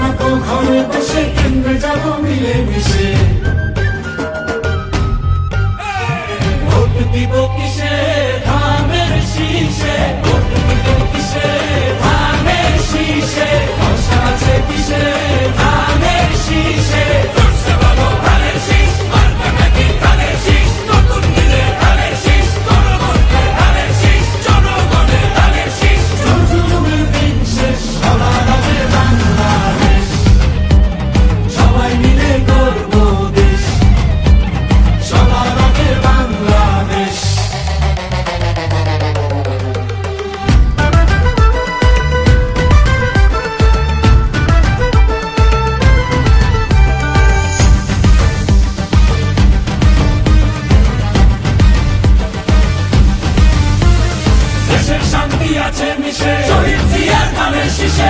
থাকো ঘরে বসে কেন্দ্রে যাব মিলে মিশে শান্তি আছে মিশে। শহীদ জিয়ার ধানের শীষে